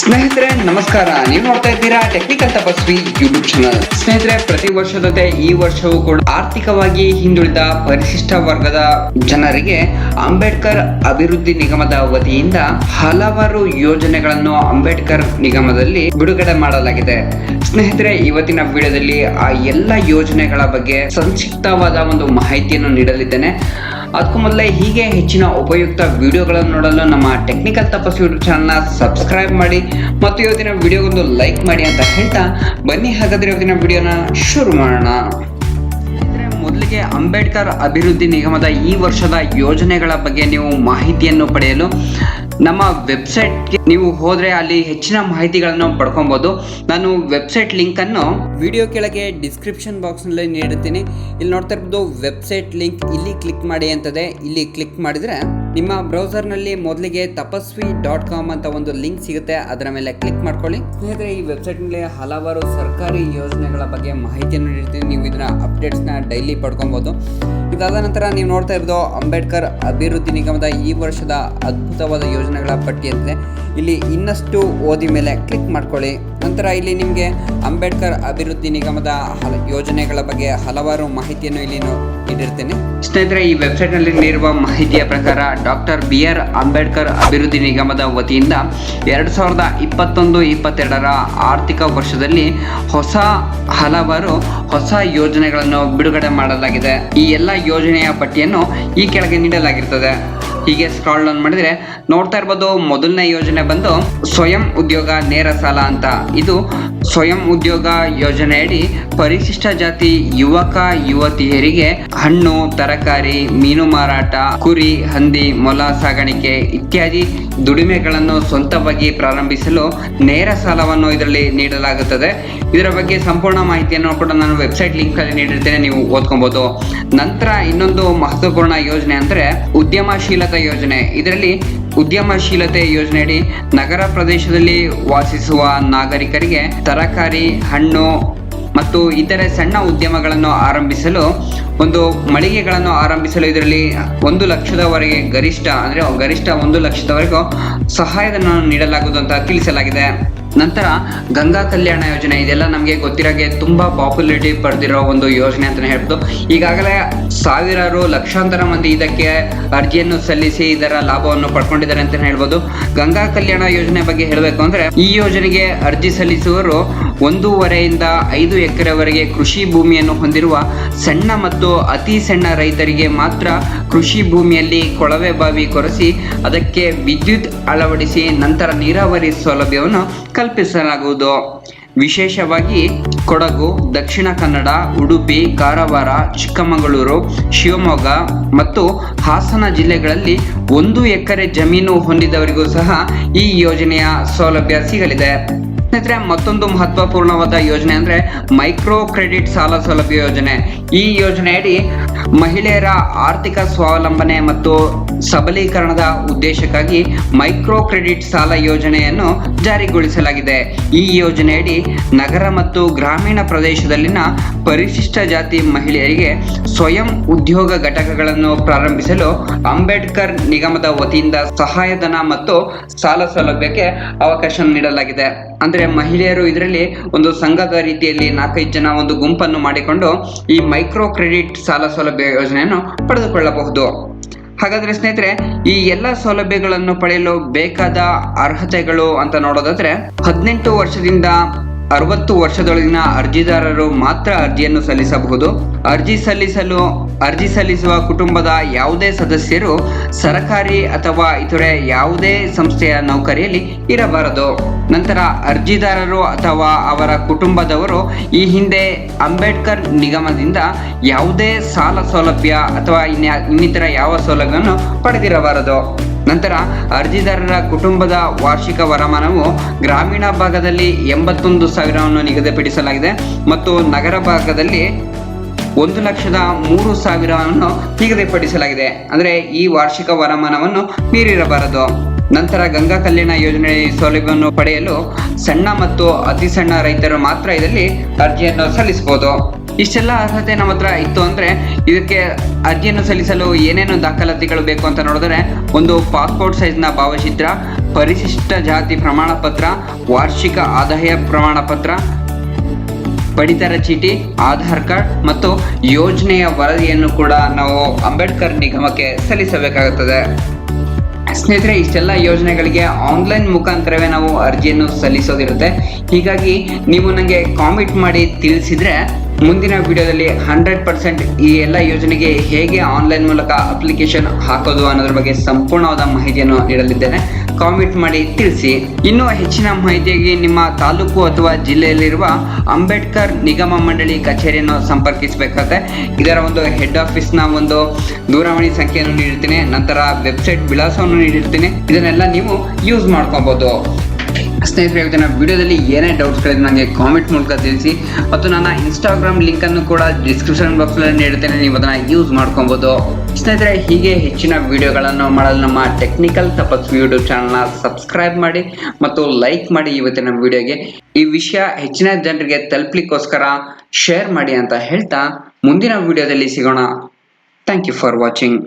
ಸ್ನೇಹಿತರೆ, ನಮಸ್ಕಾರ. ನೀವು ನೋಡ್ತಾ ಇದ್ದೀರಾ ಟೆಕ್ನಿಕಲ್ ತಪಸ್ವಿ ಯೂಟ್ಯೂಬ್ ಚಾನಲ್ ಸ್ನೇಹಿತರೆ, ಪ್ರತಿ ವರ್ಷದಂತೆ ಈ ವರ್ಷವೂ ಕೂಡ ಆರ್ಥಿಕವಾಗಿ ಹಿಂದುಳಿದ ಪರಿಶಿಷ್ಟ ವರ್ಗದ ಜನರಿಗೆ ಅಂಬೇಡ್ಕರ್ ಅಭಿವೃದ್ಧಿ ನಿಗಮದ ವತಿಯಿಂದ ಹಲವಾರು ಯೋಜನೆಗಳನ್ನು ಅಂಬೇಡ್ಕರ್ ನಿಗಮದಲ್ಲಿ ಬಿಡುಗಡೆ ಮಾಡಲಾಗಿದೆ. ಸ್ನೇಹಿತರೆ, ಇವತ್ತಿನ ವಿಡಿಯೋದಲ್ಲಿ ಆ ಎಲ್ಲ ಯೋಜನೆಗಳ ಬಗ್ಗೆ ಸಂಕ್ಷಿಪ್ತವಾದ ಒಂದು ಮಾಹಿತಿಯನ್ನು ನೀಡಲಿದ್ದೇನೆ. ಅದಕ್ಕೂ ಮೊದಲೇ ಹೀಗೆ ಹೆಚ್ಚಿನ ಉಪಯುಕ್ತ ವಿಡಿಯೋಗಳನ್ನು ನೋಡಲು ನಮ್ಮ ಟೆಕ್ನಿಕಲ್ ತಪಸ್ಸು ಯೂಟ್ಯೂಬ್ ಚಾನಲ್ನ ಸಬ್ಸ್ಕ್ರೈಬ್ ಮಾಡಿ ಮತ್ತು ಇವತ್ತಿನ ವಿಡಿಯೋಗೊಂದು ಲೈಕ್ ಮಾಡಿ ಅಂತ ಹೇಳ್ತಾ ಬನ್ನಿ, ಹಾಗಾದರೆ ಇವತ್ತಿನ ವಿಡಿಯೋನ ಶುರು ಮಾಡೋಣ. ಮೊದಲಿಗೆ ಅಂಬೇಡ್ಕರ್ ಅಭಿವೃದ್ಧಿ ನಿಗಮದ ಈ ವರ್ಷದ ಯೋಜನೆಗಳ ಬಗ್ಗೆ ನೀವು ಮಾಹಿತಿಯನ್ನು ಪಡೆಯಲು ನಮ್ಮ ವೆಬ್ಸೈಟ್ಗೆ ನೀವು ಹೋದರೆ ಅಲ್ಲಿ ಹೆಚ್ಚಿನ ಮಾಹಿತಿಗಳನ್ನು ಪಡ್ಕೊಬೋದು. ನಾನು ವೆಬ್ಸೈಟ್ ಲಿಂಕ್ ಅನ್ನು ವಿಡಿಯೋ ಕೆಳಗೆ ಡಿಸ್ಕ್ರಿಪ್ಷನ್ ಬಾಕ್ಸ್ನಲ್ಲಿ ನೀಡುತ್ತೀನಿ ಇಲ್ಲಿ ನೋಡ್ತಾ ಇರ್ಬೋದು ವೆಬ್ಸೈಟ್ ಲಿಂಕ್ ಇಲ್ಲಿ ಕ್ಲಿಕ್ ಮಾಡಿ ಅಂತದೆ. ಇಲ್ಲಿ ಕ್ಲಿಕ್ ಮಾಡಿದ್ರೆ ನಿಮ್ಮ ಬ್ರೌಸರ್ನಲ್ಲಿ ಮೊದಲಿಗೆ ತಪಸ್ವಿ ಡಾಟ್ ಕಾಮ್ ಅಂತ ಒಂದು ಲಿಂಕ್ ಸಿಗುತ್ತೆ, ಅದರ ಮೇಲೆ ಕ್ಲಿಕ್ ಮಾಡ್ಕೊಳ್ಳಿ. ಸ್ನೇಹಿತರೆ, ಈ ವೆಬ್ಸೈಟ್ನಲ್ಲಿ ಹಲವಾರು ಸರ್ಕಾರಿ ಯೋಜನೆಗಳ ಬಗ್ಗೆ ಮಾಹಿತಿಯನ್ನು ನೀಡ್ತೀನಿ ನೀವು ಇದನ್ನ ಅಪ್ಡೇಟ್ಸ್ನ ಡೈಲಿ ಪಡ್ಕೊಬೋದು. ಇದಾದ ನಂತರ ನೀವು ನೋಡ್ತಾ ಇರೋದು ಅಂಬೇಡ್ಕರ್ ಅಭಿವೃದ್ಧಿ ನಿಗಮದ ಈ ವರ್ಷದ ಅದ್ಭುತವಾದ ಯೋಜನೆಗಳ ಪಟ್ಟಿ ಅಂತಿದೆ ಇಲ್ಲಿ ಇನ್ನಷ್ಟು ಓದಿ ಮೇಲೆ ಕ್ಲಿಕ್ ಮಾಡ್ಕೊಳ್ಳಿ. ನಂತರ ಇಲ್ಲಿ ನಿಮಗೆ ಅಂಬೇಡ್ಕರ್ ಅಭಿವೃದ್ಧಿ ನಿಗಮದ ಹಲ ಯೋಜನೆಗಳ ಬಗ್ಗೆ ಹಲವಾರು ಮಾಹಿತಿಯನ್ನು ಇಲ್ಲಿ ನೀಡಿರ್ತೇನೆ. ಸ್ನೇಹಿತರೆ, ಈ ವೆಬ್ಸೈಟ್ನಲ್ಲಿ ನೀಡಿರುವ ಮಾಹಿತಿಯ ಪ್ರಕಾರ ಡಾಕ್ಟರ್ ಬಿ ಆರ್ ಅಂಬೇಡ್ಕರ್ ಅಭಿವೃದ್ಧಿ ನಿಗಮದ ವತಿಯಿಂದ ಎರಡು ಸಾವಿರದ ಇಪ್ಪತ್ತೊಂದು, ಇಪ್ಪತ್ತೆರಡರ ಆರ್ಥಿಕ ವರ್ಷದಲ್ಲಿ ಹೊಸ ಹಲವಾರು ಹೊಸ ಯೋಜನೆಗಳನ್ನು ಬಿಡುಗಡೆ ಮಾಡಲಾಗಿದೆ. ಈ ಎಲ್ಲ ಯೋಜನೆಯ ಪಟ್ಟಿಯನ್ನು ಈ ಕೆಳಗೆ ನೀಡಲಾಗಿರ್ತದೆ. ಹೀಗೆ ಸ್ಕ್ರಾಲ್ ಡೌನ್ ಮಾಡಿದ್ರೆ ನೋಡ್ತಾ ಇರ್ಬೋದು ಮೊದಲನೇ ಯೋಜನೆ ಬಂದು ಸ್ವಯಂ ಉದ್ಯೋಗ ನೇರ ಸಾಲ ಅಂತ. ಇದು ಸ್ವಯಂ ಉದ್ಯೋಗ ಯೋಜನೆಯಡಿ ಪರಿಶಿಷ್ಟ ಜಾತಿ ಯುವಕ, ಯುವತಿಯರಿಗೆ ಹಣ್ಣು, ತರಕಾರಿ, ಮೀನು ಮಾರಾಟ, ಕುರಿ, ಹಂದಿ, ಮೊಲ ಸಾಗಾಣಿಕೆ ಇತ್ಯಾದಿ ದುಡಿಮೆಗಳನ್ನು ಸ್ವಂತವಾಗಿ ಪ್ರಾರಂಭಿಸಲು ನೇರ ಸಾಲವನ್ನು ಇದರಲ್ಲಿ ನೀಡಲಾಗುತ್ತದೆ. ಇದರ ಬಗ್ಗೆ ಸಂಪೂರ್ಣ ಮಾಹಿತಿಯನ್ನು ಕೂಡ ನಾನು ವೆಬ್ಸೈಟ್ ಲಿಂಕ್ ಅಲ್ಲಿ ನೀಡಿರ್ತೇನೆ, ನೀವು ಓದ್ಕೊಬಹುದು ನಂತರ ಇನ್ನೊಂದು ಮಹತ್ವಪೂರ್ಣ ಯೋಜನೆ ಅಂದ್ರೆ ಉದ್ಯಮಶೀಲತಾ ಯೋಜನೆ. ಇದರಲ್ಲಿ ಉದ್ಯಮಶೀಲತೆ ಯೋಜನೆಯಡಿ ನಗರ ಪ್ರದೇಶದಲ್ಲಿ ವಾಸಿಸುವ ನಾಗರಿಕರಿಗೆ ತರಕಾರಿ, ಹಣ್ಣು ಮತ್ತು ಇತರೆ ಸಣ್ಣ ಉದ್ಯಮಗಳನ್ನು ಆರಂಭಿಸಲು, ಒಂದು ಮಳಿಗೆಗಳನ್ನು ಆರಂಭಿಸಲು ಇದರಲ್ಲಿ ಒಂದು ಲಕ್ಷದವರೆಗೆ ಗರಿಷ್ಠ, ಅಂದ್ರೆ ಗರಿಷ್ಠ ಒಂದು ಲಕ್ಷದವರೆಗೂ ಸಹಾಯಧನ ನೀಡಲಾಗುವುದು ಅಂತ ತಿಳಿಸಲಾಗಿದೆ. ನಂತರ ಗಂಗಾ ಕಲ್ಯಾಣ ಯೋಜನೆ, ಇದೆಲ್ಲ ನಮಗೆ ಗೊತ್ತಿರೋಗೆ ತುಂಬಾ ಪಾಪ್ಯುಲಾರಿಟಿ ಪಡೆದಿರೋ ಒಂದು ಯೋಜನೆ ಅಂತಲೇ ಹೇಳ್ಬೋದು. ಈಗಾಗಲೇ ಸಾವಿರಾರು ಲಕ್ಷಾಂತರ ಮಂದಿ ಇದಕ್ಕೆ ಅರ್ಜಿಯನ್ನು ಸಲ್ಲಿಸಿ ಇದರ ಲಾಭವನ್ನು ಪಡ್ಕೊಂಡಿದ್ದಾರೆ ಅಂತಲೇ ಹೇಳ್ಬೋದು. ಗಂಗಾ ಕಲ್ಯಾಣ ಯೋಜನೆ ಬಗ್ಗೆ ಹೇಳಬೇಕು ಅಂದ್ರೆ ಈ ಯೋಜನೆಗೆ ಅರ್ಜಿ ಸಲ್ಲಿಸುವವರು ಒಂದೂವರೆಯಿಂದ ಐದು ಎಕರೆವರೆಗೆ ಕೃಷಿ ಭೂಮಿಯನ್ನು ಹೊಂದಿರುವ ಸಣ್ಣ ಮತ್ತು ಅತಿ ಸಣ್ಣ ರೈತರಿಗೆ ಮಾತ್ರ ಕೃಷಿ ಭೂಮಿಯಲ್ಲಿ ಕೊಳವೆ ಬಾವಿ ಕೊರೆಸಿ ಅದಕ್ಕೆ ವಿದ್ಯುತ್ ಅಳವಡಿಸಿ ನಂತರ ನೀರಾವರಿ ಸೌಲಭ್ಯವನ್ನು ಕಲ್ಪಿಸಲಾಗುವುದು. ವಿಶೇಷವಾಗಿ ಕೊಡಗು, ದಕ್ಷಿಣ ಕನ್ನಡ, ಉಡುಪಿ, ಕಾರವಾರ, ಚಿಕ್ಕಮಗಳೂರು, ಶಿವಮೊಗ್ಗ ಮತ್ತು ಹಾಸನ ಜಿಲ್ಲೆಗಳಲ್ಲಿ ಒಂದು ಎಕರೆ ಜಮೀನು ಹೊಂದಿದವರಿಗೂ ಸಹ ಈ ಯೋಜನೆಯ ಸೌಲಭ್ಯ ಸಿಗಲಿದೆ. ಸ್ನೇಹಿತರೆ, ಮತ್ತೊಂದು ಮಹತ್ವಪೂರ್ಣವಾದ ಯೋಜನೆ ಅಂದ್ರೆ ಮೈಕ್ರೋ ಕ್ರೆಡಿಟ್ ಸಾಲ ಸೌಲಭ್ಯ ಯೋಜನೆ. ಈ ಯೋಜನೆಯಡಿ ಮಹಿಳೆಯರ ಆರ್ಥಿಕ ಸ್ವಾವಲಂಬನೆ ಮತ್ತು ಸಬಲೀಕರಣದ ಉದ್ದೇಶಕ್ಕಾಗಿ ಮೈಕ್ರೋ ಕ್ರೆಡಿಟ್ ಸಾಲ ಯೋಜನೆಯನ್ನು ಜಾರಿಗೊಳಿಸಲಾಗಿದೆ. ಈ ಯೋಜನೆಯಡಿ ನಗರ ಮತ್ತು ಗ್ರಾಮೀಣ ಪ್ರದೇಶದಲ್ಲಿನ ಪರಿಶಿಷ್ಟ ಜಾತಿ ಮಹಿಳೆಯರಿಗೆ ಸ್ವಯಂ ಉದ್ಯೋಗ ಘಟಕಗಳನ್ನು ಪ್ರಾರಂಭಿಸಲು ಅಂಬೇಡ್ಕರ್ ನಿಗಮದ ವತಿಯಿಂದ ಸಹಾಯಧನ ಮತ್ತು ಸಾಲ ಸೌಲಭ್ಯಕ್ಕೆ ಅವಕಾಶ ನೀಡಲಾಗಿದೆ. ಅಂದ್ರೆ ಮಹಿಳೆಯರು ಇದರಲ್ಲಿ ಒಂದು ಸಂಘದ ರೀತಿಯಲ್ಲಿ ನಾಲ್ಕೈದು ಜನ ಒಂದು ಗುಂಪನ್ನು ಮಾಡಿಕೊಂಡು ಈ ಮೈಕ್ರೋ ಕ್ರೆಡಿಟ್ ಸಾಲ ಸೌಲಭ್ಯ ಯೋಜನೆಯನ್ನು ಪಡೆದುಕೊಳ್ಳಬಹುದು. ಹಾಗಾದ್ರೆ ಸ್ನೇಹಿತರೆ, ಈ ಎಲ್ಲ ಸೌಲಭ್ಯಗಳನ್ನು ಪಡೆಯಲು ಬೇಕಾದ ಅರ್ಹತೆಗಳು ಅಂತ ನೋಡೋದಾದ್ರೆ, ಹದಿನೆಂಟು ವರ್ಷದಿಂದ ಅರವತ್ತು ವರ್ಷದೊಳಗಿನ ಅರ್ಜಿದಾರರು ಮಾತ್ರ ಅರ್ಜಿಯನ್ನು ಸಲ್ಲಿಸಬಹುದು. ಅರ್ಜಿ ಸಲ್ಲಿಸಲು ಅರ್ಜಿ ಸಲ್ಲಿಸುವ ಕುಟುಂಬದ ಯಾವುದೇ ಸದಸ್ಯರು, ಸರಕಾರಿ ಅಥವಾ ಇತರೆ ಯಾವುದೇ ಸಂಸ್ಥೆಯ ನೌಕರಿಯಲ್ಲಿ ಇರಬಾರದು. ನಂತರ ಅರ್ಜಿದಾರರು ಅಥವಾ ಅವರ ಕುಟುಂಬದವರು ಈ ಹಿಂದೆ ಅಂಬೇಡ್ಕರ್ ನಿಗಮದಿಂದ ಯಾವುದೇ ಸಾಲ ಸೌಲಭ್ಯ ಅಥವಾ ಇನ್ಯಾ, ಇನ್ನಿತರ ಯಾವ ಸೌಲಭ್ಯವನ್ನು ಪಡೆದಿರಬಾರದು. ನಂತರ ಅರ್ಜಿದಾರರ ಕುಟುಂಬದ ವಾರ್ಷಿಕ ವರಮಾನವು ಗ್ರಾಮೀಣ ಭಾಗದಲ್ಲಿ ಎಂಬತ್ತೊಂದು ಸಾವಿರವನ್ನು ನಿಗದಿಪಡಿಸಲಾಗಿದೆ ಮತ್ತು ನಗರ ಭಾಗದಲ್ಲಿ ಒಂದು ಲಕ್ಷದ ಮೂರು ಸಾವಿರವನ್ನು ನಿಗದಿಪಡಿಸಲಾಗಿದೆ. ಅಂದರೆ ಈ ವಾರ್ಷಿಕ ವರಮಾನವನ್ನು ಮೀರಿರಬಾರದು. ನಂತರ ಗಂಗಾ ಕಲ್ಯಾಣ ಯೋಜನೆ ಸೌಲಭ್ಯವನ್ನು ಪಡೆಯಲು ಸಣ್ಣ ಮತ್ತು ಅತಿ ಸಣ್ಣ ರೈತರು ಮಾತ್ರ ಇದರಲ್ಲಿ ಅರ್ಜಿಯನ್ನು ಸಲ್ಲಿಸಬಹುದು. ಇಷ್ಟೆಲ್ಲ ಅರ್ಹತೆ ನಮ್ಮ ಹತ್ರ ಇತ್ತು ಅಂದ್ರೆ ಇದಕ್ಕೆ ಅರ್ಜಿಯನ್ನು ಸಲ್ಲಿಸಲು ಏನೇನು ದಾಖಲಾತಿಗಳು ಬೇಕು ಅಂತ ನೋಡಿದ್ರೆ ಒಂದು ಪಾಸ್ಪೋರ್ಟ್ ಸೈಜ್ನ ಭಾವಚಿತ್ರ, ಪರಿಶಿಷ್ಟ ಜಾತಿ ಪ್ರಮಾಣ ಪತ್ರ ವಾರ್ಷಿಕ ಆದಾಯ ಪ್ರಮಾಣ ಪತ್ರ ಪಡಿತರ ಚೀಟಿ, ಆಧಾರ್ ಕಾರ್ಡ್ ಮತ್ತು ಯೋಜನೆಯ ವರದಿಯನ್ನು ಕೂಡ ನಾವು ಅಂಬೇಡ್ಕರ್ ನಿಗಮಕ್ಕೆ ಸಲ್ಲಿಸಬೇಕಾಗುತ್ತದೆ. ಸ್ನೇಹಿತರೆ, ಇಷ್ಟೆಲ್ಲ ಯೋಜನೆಗಳಿಗೆ ಆನ್ಲೈನ್ ಮುಖಾಂತರವೇ ನಾವು ಅರ್ಜಿಯನ್ನು ಸಲ್ಲಿಸೋದಿರುತ್ತೆ. ಹೀಗಾಗಿ, ನೀವು ನನಗೆ ಕಾಮೆಂಟ್ ಮಾಡಿ ತಿಳಿಸಿದ್ರೆ ಮುಂದಿನ ವಿಡಿಯೋದಲ್ಲಿ ಹಂಡ್ರೆಡ್ ಪರ್ಸೆಂಟ್ ಈ ಎಲ್ಲ ಯೋಜನೆಗೆ ಹೇಗೆ ಆನ್ಲೈನ್ ಮೂಲಕ ಅಪ್ಲಿಕೇಶನ್ ಹಾಕೋದು ಅನ್ನೋದ್ರ ಬಗ್ಗೆ ಸಂಪೂರ್ಣವಾದ ಮಾಹಿತಿಯನ್ನು ನೀಡಲಿದ್ದೇನೆ. ಕಾಮೆಂಟ್ ಮಾಡಿ, ತಿಳಿಸಿ. ಇನ್ನೂ ಹೆಚ್ಚಿನ ಮಾಹಿತಿಯಾಗಿ ನಿಮ್ಮ ತಾಲೂಕು ಅಥವಾ ಜಿಲ್ಲೆಯಲ್ಲಿರುವ ಅಂಬೇಡ್ಕರ್ ನಿಗಮ ಮಂಡಳಿ ಕಚೇರಿಯನ್ನು ಸಂಪರ್ಕಿಸಬೇಕಾಗುತ್ತೆ ಇದರ ಒಂದು ಹೆಡ್ ಆಫೀಸ್ನ ಒಂದು ದೂರವಾಣಿ ಸಂಖ್ಯೆಯನ್ನು ನೀಡಿರ್ತೀನಿ. ನಂತರ ವೆಬ್ಸೈಟ್ ವಿಳಾಸವನ್ನು ನೀಡಿರ್ತೀನಿ. ಇದನ್ನೆಲ್ಲ ನೀವು ಯೂಸ್ ಮಾಡ್ಕೊಬೋದು. ಸ್ನೇಹಿತರೆ, ಇವತ್ತಿನ ವಿಡಿಯೋದಲ್ಲಿ ಏನೇ ಡೌಟ್ಸ್ಗಳಿದೆ ನನಗೆ ಕಾಮೆಂಟ್ ಮೂಲಕ ತಿಳಿಸಿ. ಮತ್ತು ನನ್ನ ಇನ್ಸ್ಟಾಗ್ರಾಮ್ ಲಿಂಕನ್ನು ಕೂಡ ಡಿಸ್ಕ್ರಿಪ್ಷನ್ ಬಾಕ್ಸ್ನಲ್ಲಿ ನೀಡುತ್ತೇನೆ ನೀವು ಅದನ್ನು ಯೂಸ್ ಮಾಡ್ಕೊಬೋದು. ಸ್ನೇಹಿತರೆ, ಹೀಗೆ ಹೆಚ್ಚಿನ ವಿಡಿಯೋಗಳನ್ನು ಮಾಡಲು ನಮ್ಮ ಟೆಕ್ನಿಕಲ್ ತಪಸ್ವಿ ಯೂಟ್ಯೂಬ್ ಚಾನಲ್ನ ಸಬ್ಸ್ಕ್ರೈಬ್ ಮಾಡಿ ಮತ್ತು ಲೈಕ್ ಮಾಡಿ ಇವತ್ತಿನ ವಿಡಿಯೋಗೆ. ಈ ವಿಷಯ ಹೆಚ್ಚಿನ ಜನರಿಗೆ ತಲುಪಲಿಕ್ಕೋಸ್ಕರ ಶೇರ್ ಮಾಡಿ ಅಂತ ಹೇಳ್ತಾ ಮುಂದಿನ ವಿಡಿಯೋದಲ್ಲಿ ಸಿಗೋಣ. Thank you for watching